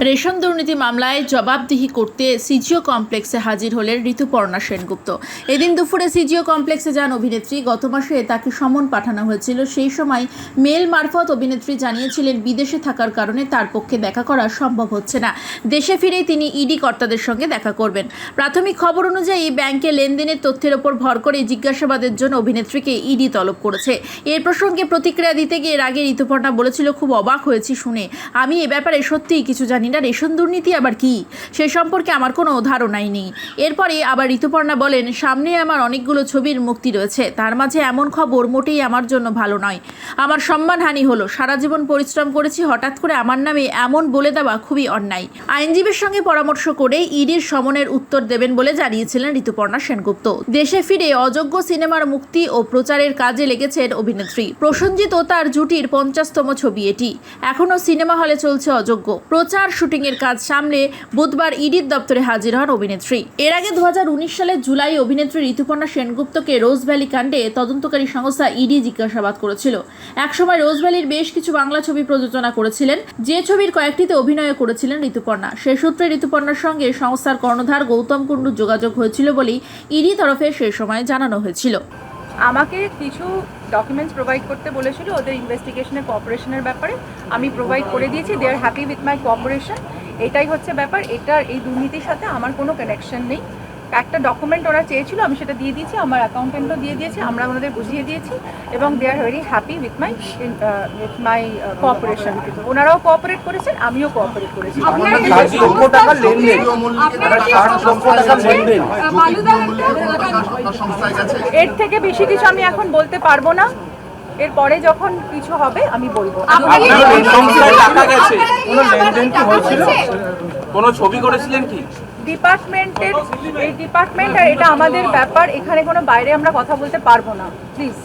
Ration দুর্নীতি মামলায় জবাবদিহি করতে সিজিও কমপ্লেক্সে হাজির হলেন ঋতুপর্ণা সেনগুপ্ত। এদিন দুপুরে সিজিও কমপ্লেক্সে যান অভিনেত্রী। গত মাসে তাকে সমন পাঠানো হয়েছিল। সেই সময় মেল মারফত অভিনেত্রী জানিয়েছিলেন, বিদেশে থাকার কারণে তার পক্ষে দেখা করা সম্ভব হচ্ছে না। দেশে ফিরেই তিনি ইডি কর্তাদের সঙ্গে দেখা করবেন। প্রাথমিক খবর অনুযায়ী ব্যাংকে লেনদেনের তথ্যের ওপর ভর করে জিজ্ঞাসাবাদের জন্য অভিনেত্রীকে ইডি তলব করেছে। এর প্রসঙ্গে প্রতিক্রিয়া দিতে গিয়ে এর আগে ঋতুপর্ণা বলেছিল, খুব অবাক হয়েছি শুনে। আমি এ ব্যাপারে সত্যিই কিছু জানি না রেশন দুর্নীতি আবার কি? সে সম্পর্কে আমার কোনো ধারণাই নেই। এরপরে আবার ঋতুপর্ণা বলেন, সামনে আমার অনেকগুলো ছবির মুক্তি রয়েছে। তার মাঝে এমন খবর মোটেই আমার জন্য ভালো নয়। আমার সম্মানহানি হলো। সারা জীবন পরিশ্রম করেছি, হঠাৎ করে আমার নামে এমন বলে দেওয়া খুবই অন্যায়। আইনজীবীর সঙ্গে পরামর্শ করে ইডির সমনের উত্তর দেবেন বলে জানিয়েছিলেন ঋতুপর্ণা সেনগুপ্ত। দেশে ফিরে অযোগ্য সিনেমার মুক্তি ও প্রচারের কাজে লেগেছেন অভিনেত্রী। প্রসঞ্জিত ও তার জুটির পঞ্চাশতম ছবি এটি। এখনও সিনেমা হলে চলছে অযোগ্য। প্রচার শুটিংয়ের কাজ সামলে বুধবার ইডির দপ্তরে হাজির হন অভিনেত্রী। এর আগে দু সালের জুলাই অভিনেত্রী ঋতুপর্ণা সেনগুপ্তকে রোজ ভ্যালি কাণ্ডে তদন্তকারী সংস্থা ইডি জিজ্ঞাসাবাদ করেছিল। একসময় রোজ ভ্যালির বেশ কিছু বাংলা ছবি প্রযোজনা করেছিলেন। যে ছবির কয়েকটিতে অভিনয় করেছিলেন ঋতুপর্ণা। সে সূত্রে ঋতুপর্ণার সঙ্গে সংস্থার কর্ণধার গৌতম কুণ্ডুর যোগাযোগ হয়েছিল বলেই ইডি তরফে সে সময় জানানো হয়েছিল। আমাকে কিছু ডকুমেন্টস প্রোভাইড করতে বলেছিল ওদের ইনভেস্টিগেশনের কোঅপারেশনের ব্যাপারে। আমি প্রোভাইড করে দিয়েছি they are happy with my cooperation এটাই হচ্ছে ব্যাপার, এটার এই দুর্নীতির সাথে আমার কোনো কানেকশন নেই। একটা ডকুমেন্ট ওরা চেয়েছিল আমি সেটা দিয়ে দিয়েছি আমার অ্যাকাউন্টেন্টও দিয়ে দিয়েছি আমরা ওনাদের বুঝিয়ে দিয়েছি এবং they are very happy with my with my cooperation ওনারাও কোঅপারেট করেছেন আমিও কোঅপারেট করেছি। এর থেকে বেশি কিছু আমি এখন বলতে পারব না। এরপরে যখন কিছু হবে আমি বলব। কোনো ছবি করেছিলেন কি? ডিপার্টমেন্টের, এই ডিপার্টমেন্ট আর এটা আমাদের ব্যাপার, এখানে কোনো বাইরে আমরা কথা বলতে পারব না প্লিজ